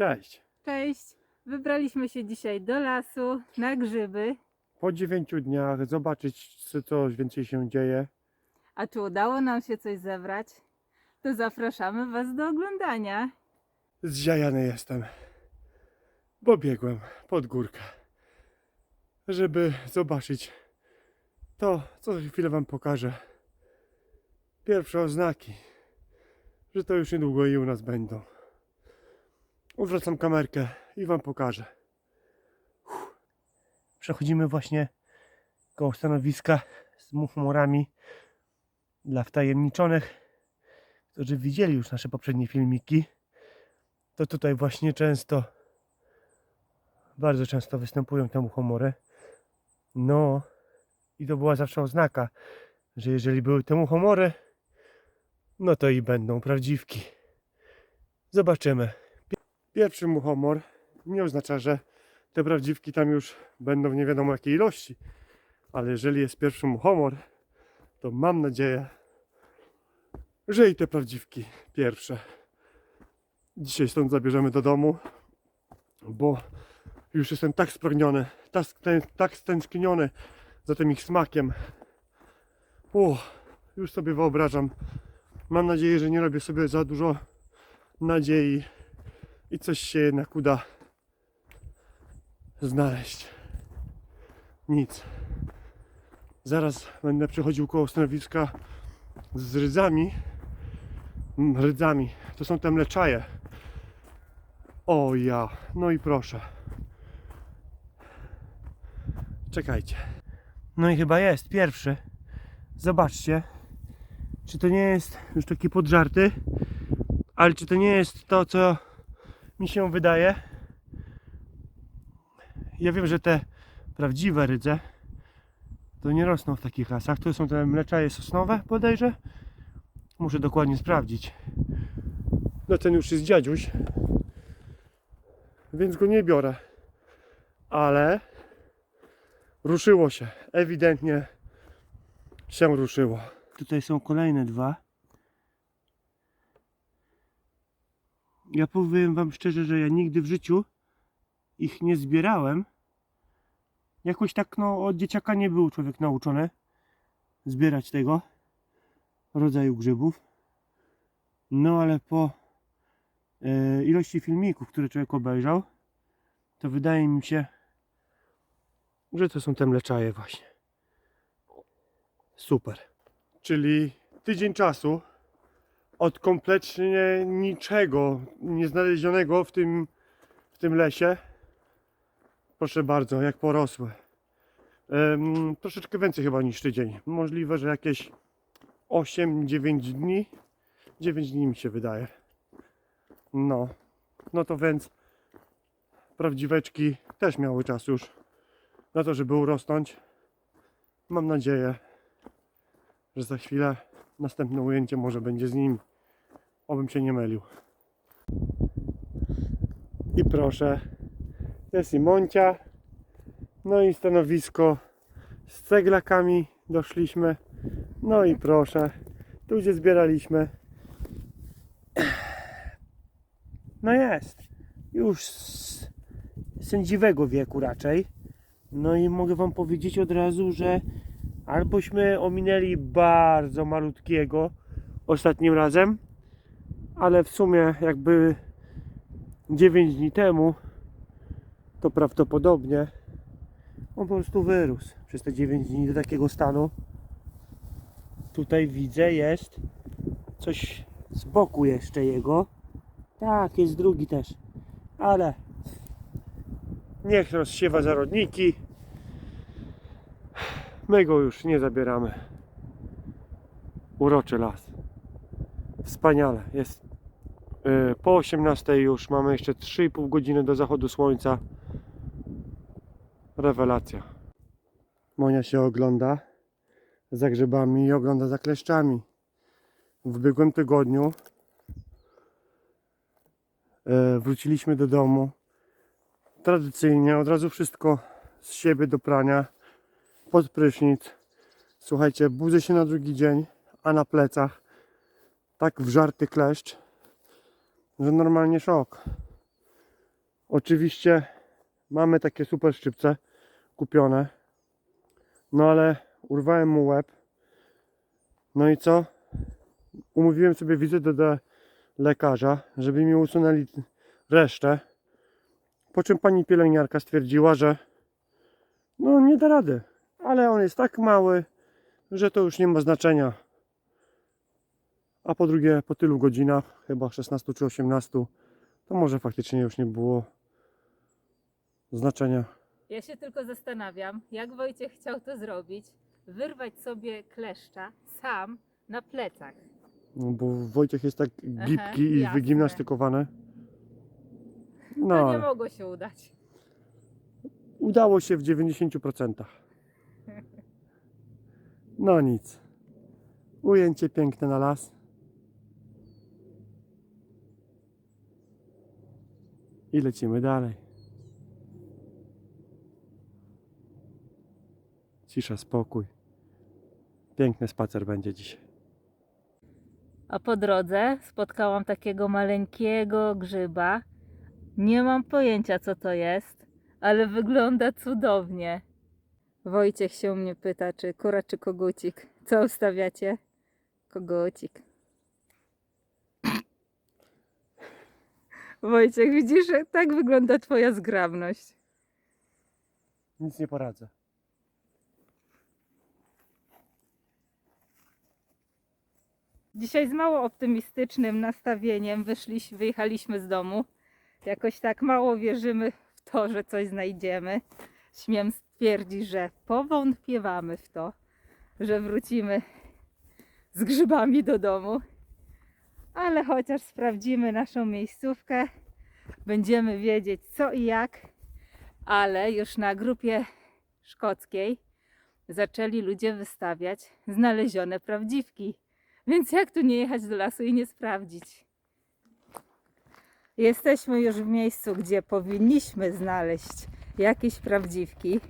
Cześć. Cześć! Wybraliśmy się dzisiaj do lasu na grzyby. Po dziewięciu dniach zobaczyć, co coś więcej się dzieje. A czy udało nam się coś zebrać? To zapraszamy Was do oglądania. Zziajany jestem, bo biegłem pod górkę, żeby zobaczyć to, co za chwilę Wam pokażę. Pierwsze oznaki, że to już niedługo i u nas będą. Odwracam kamerkę i Wam pokażę. Przechodzimy właśnie koło stanowiska z muchmurami dla wtajemniczonych, którzy widzieli już nasze poprzednie filmiki to tutaj właśnie często, bardzo często występują te muchomory. No i to była zawsze oznaka, że jeżeli były te muchomory, no to i będą prawdziwki. Zobaczymy. Pi- Pierwszy muchomor nie oznacza, że te prawdziwki tam już będą w nie wiadomo jakiej ilości, ale jeżeli jest pierwszy muchomor, to mam nadzieję, że i te prawdziwki pierwsze dzisiaj stąd zabierzemy do domu, bo już jestem tak spragniony, tak, tak stęskniony za tym ich smakiem. O, już sobie wyobrażam. Mam nadzieję, że nie robię sobie za dużo nadziei i coś się jednak uda znaleźć. Nic. Zaraz będę przechodził koło stanowiska z rydzami. Mm, Rydzami. To są te mleczaje. O ja, no i proszę. Czekajcie. No i chyba jest pierwszy. Zobaczcie. Czy to nie jest już taki podżarty, ale czy to nie jest to, co mi się wydaje? Ja wiem, że te prawdziwe rydze to nie rosną w takich lasach. To są te mleczaje sosnowe bodajże. Muszę dokładnie sprawdzić. No ten już jest dziadziuś, więc go nie biorę. Ale ruszyło się. Ewidentnie się ruszyło. Tutaj są kolejne dwa. Ja powiem Wam szczerze, że ja nigdy w życiu ich nie zbierałem. Jakoś tak no od dzieciaka nie był człowiek nauczony zbierać tego rodzaju grzybów. No ale po e, ilości filmików, które człowiek obejrzał, to wydaje mi się, że to są te mleczaje właśnie. Super. Czyli tydzień czasu od kompletnie niczego nieznalezionego w tym, w tym lesie. Proszę bardzo, jak porosłe. Em, troszeczkę więcej chyba niż tydzień. Możliwe, że jakieś 8-9 dni. 9 dni mi się wydaje. No. No to więc prawdziweczki też miały czas już na to, żeby urosnąć. Mam nadzieję, że za chwilę następne ujęcie może będzie z nimi. Obym się nie mylił. I proszę, jest i Moncia. No i stanowisko z ceglakami doszliśmy. No i proszę, tu gdzie zbieraliśmy. No jest. Już z sędziwego wieku raczej. No i mogę Wam powiedzieć od razu, że albośmy ominęli bardzo malutkiego ostatnim razem, ale w sumie jakby 9 dni temu to prawdopodobnie on po prostu wyrósł przez te 9 dni do takiego stanu. Tutaj widzę jest coś z boku jeszcze jego. Tak, jest drugi też. Ale niech rozsiewa zarodniki. My go już nie zabieramy. Uroczy las. Wspaniale. Jest po 18 już. Mamy jeszcze 3,5 godziny do zachodu słońca. Rewelacja. Monia się ogląda za grzybami i ogląda za kleszczami. W ubiegłym tygodniu e, wróciliśmy do domu. Tradycyjnie od razu wszystko z siebie do prania, pod prysznic. Słuchajcie, budzę się na drugi dzień, a na plecach tak wżarty kleszcz, że normalnie szok. Oczywiście mamy takie super szczypce kupione. No ale urwałem mu łeb. No i co? Umówiłem sobie wizytę do lekarza, żeby mi usunęli resztę. Po czym pani pielęgniarka stwierdziła, że no nie da rady. Ale on jest tak mały, że to już nie ma znaczenia. A po drugie, po tylu godzinach, chyba 16 czy 18, to może faktycznie już nie było znaczenia. Ja się tylko zastanawiam, jak Wojciech chciał to zrobić, wyrwać sobie kleszcza sam na plecach. No, bo Wojciech jest tak Aha, gibki i jasne. wygimnastykowany. To No, nie ale mogło się udać. udało się w 90%. No nic. Ujęcie piękne na las. I lecimy dalej. Cisza, spokój. Piękny spacer będzie dzisiaj. A po drodze spotkałam takiego maleńkiego grzyba. Nie mam pojęcia, co to jest, ale wygląda cudownie. Wojciech się mnie pyta, czy kura, czy kogucik. Co ustawiacie? Kogucik. Wojciech, widzisz, że tak wygląda twoja zgrabność. Nic nie poradzę. Dzisiaj z mało optymistycznym nastawieniem wyszliśmy, wyjechaliśmy z domu. Jakoś tak mało wierzymy w to, że coś znajdziemy. Śmiem stwierdzić, że powątpiewamy w to, że wrócimy z grzybami do domu. Ale chociaż sprawdzimy naszą miejscówkę, będziemy wiedzieć co i jak. Ale już na grupie szkockiej zaczęli ludzie wystawiać znalezione prawdziwki. Więc jak tu nie jechać do lasu i nie sprawdzić? Jesteśmy już w miejscu, gdzie powinniśmy znaleźć jakieś prawdziwki.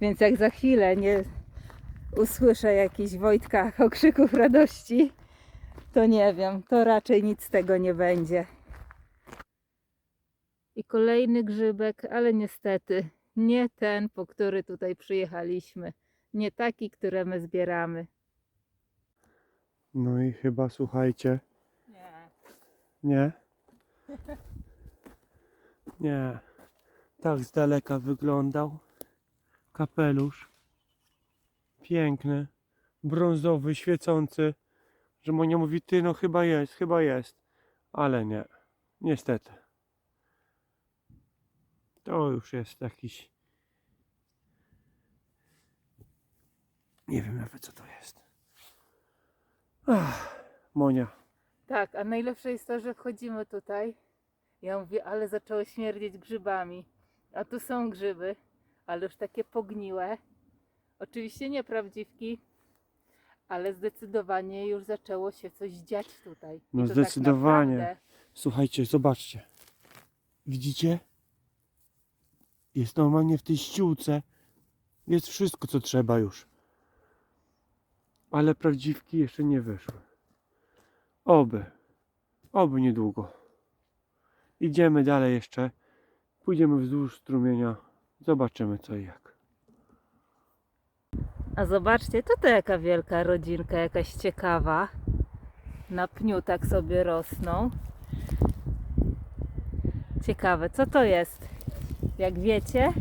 Więc jak za chwilę nie usłyszę jakichś Wojtkach okrzyków radości, to nie wiem, to raczej nic z tego nie będzie. I kolejny grzybek, ale niestety nie ten, po który tutaj przyjechaliśmy. Nie taki, które my zbieramy. No i chyba słuchajcie. Nie. Nie? Nie. Tak z daleka wyglądał. Kapelusz. Piękny. Brązowy, świecący. Że Monia mówi, ty no chyba jest, chyba jest. Ale nie. Niestety. To już jest jakiś... Nie wiem nawet co to jest. Ach, Monia. Tak, a najlepsze jest to, że wchodzimy tutaj. Ja mówię, ale zaczęło śmierdzieć grzybami. A tu są grzyby, ale już takie pogniłe. Oczywiście nie prawdziwki, ale zdecydowanie już zaczęło się coś dziać tutaj. I No to zdecydowanie. Tak naprawdę Słuchajcie, zobaczcie. Widzicie? Jest normalnie w tej ściółce. Jest wszystko, co trzeba już. Ale prawdziwki jeszcze nie wyszły. Oby. Oby niedługo. Idziemy dalej jeszcze. Pójdziemy wzdłuż strumienia. Zobaczymy co i jak. A zobaczcie, to to jaka wielka rodzinka, jakaś ciekawa. Na pniu tak sobie rosną. Ciekawe, co to jest? Jak wiecie,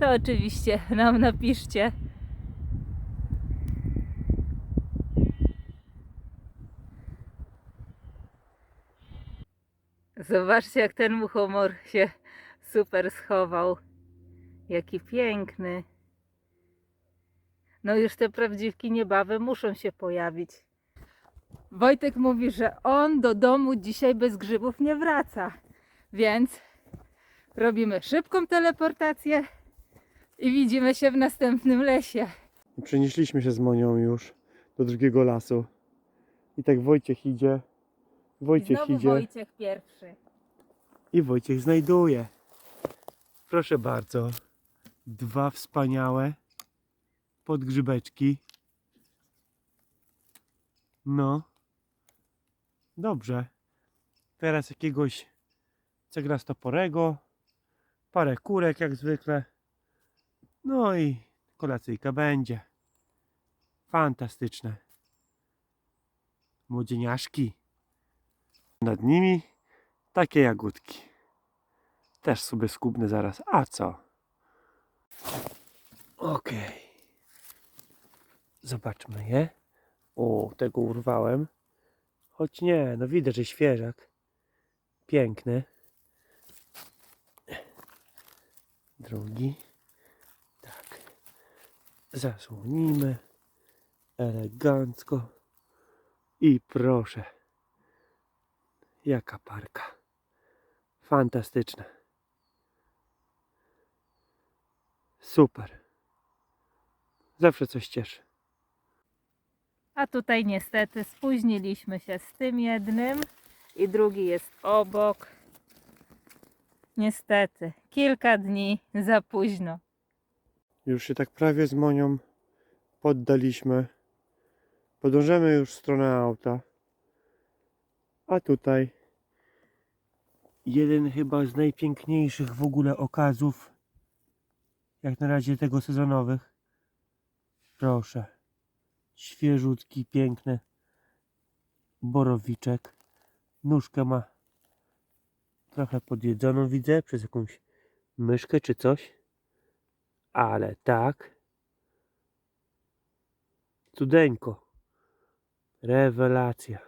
to oczywiście nam napiszcie. Zobaczcie, jak ten muchomor się super schował. Jaki piękny. No już te prawdziwki niebawem muszą się pojawić. Wojtek mówi, że on do domu dzisiaj bez grzybów nie wraca. Więc robimy szybką teleportację i widzimy się w następnym lesie. Przenieśliśmy się z Monią już do drugiego lasu. I tak Wojciech idzie. I Wojciech znowu idzie. Wojciech pierwszy. I Wojciech znajduje. Proszę bardzo. Dwa wspaniałe podgrzybeczki. No. Dobrze. Teraz jakiegoś cegrastoporego parę kurek jak zwykle. No i kolacyjka będzie. Fantastyczne. Młodzieniaszki. Nad nimi takie jagódki. Też sobie skubnę zaraz. A co? Okej. Zobaczmy je. O, tego urwałem. Choć nie, no widać, że świeżak. Piękny. Drugi. Tak. Zasłonimy. Elegancko. I proszę. Jaka parka. Fantastyczna. Super. Zawsze coś cieszy. A tutaj niestety spóźniliśmy się z tym jednym i drugi jest obok. Niestety, kilka dni za późno. Już się tak prawie z Monią poddaliśmy. Podążamy już w stronę auta. A tutaj jeden chyba z najpiękniejszych w ogóle okazów, jak na razie tego sezonowych. Proszę. Świeżutki, piękny borowiczek. Nóżkę ma trochę podjedzoną, widzę, przez jakąś myszkę czy coś. Ale tak. Cudeńko. Rewelacja.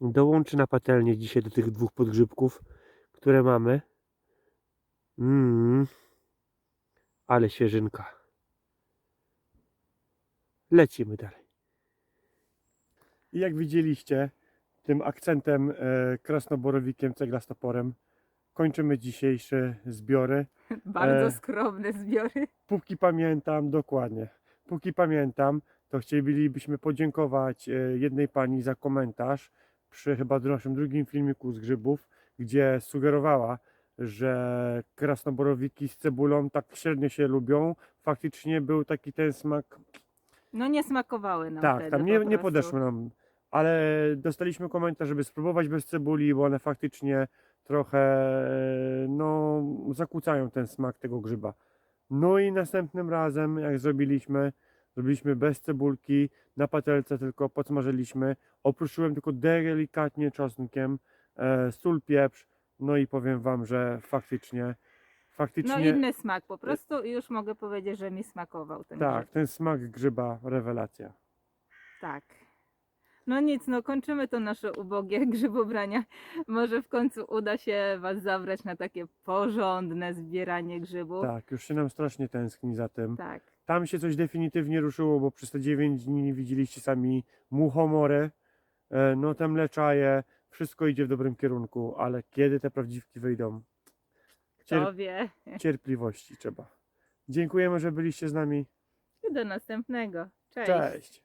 Dołączę na patelnię dzisiaj do tych dwóch podgrzybków, które mamy. Mmm. Ale świeżynka. Lecimy dalej. I jak widzieliście, tym akcentem e, krasnoborowikiem ceglastoporem kończymy dzisiejsze zbiory. Bardzo E. skromne zbiory. Póki pamiętam, dokładnie. Póki pamiętam, to chcielibyśmy podziękować e, jednej pani za komentarz przy chyba naszym drugim filmiku z grzybów, gdzie sugerowała, że krasnoborowiki z cebulą tak średnio się lubią. Faktycznie był taki ten smak. No nie smakowały nam tak, wtedy tam po nie, nie prostu. podeszły nam. Ale dostaliśmy komentarz, żeby spróbować bez cebuli, bo one faktycznie trochę no, zakłócają ten smak tego grzyba. No i następnym razem, jak zrobiliśmy, zrobiliśmy bez cebulki, na patelce tylko podsmażyliśmy, opruszyłem tylko delikatnie czosnkiem, e, sól, pieprz, no i powiem Wam, że faktycznie, faktycznie, No inny smak po prostu i już mogę powiedzieć, że mi smakował ten tak, grzyb. ten smak grzyba, rewelacja. Tak. No nic, no kończymy to nasze ubogie grzybobrania. Może w końcu uda się Was zabrać na takie porządne zbieranie grzybów. Tak, już się nam strasznie tęskni za tym. tak. Tam się coś definitywnie ruszyło, bo przez te 9 dni widzieliście sami muchomory, e, no te mleczaje, wszystko idzie w dobrym kierunku, ale kiedy te prawdziwki wyjdą? Kto wie. cierpliwości trzeba. Dziękujemy, że byliście z nami. I do następnego. Cześć. Cześć.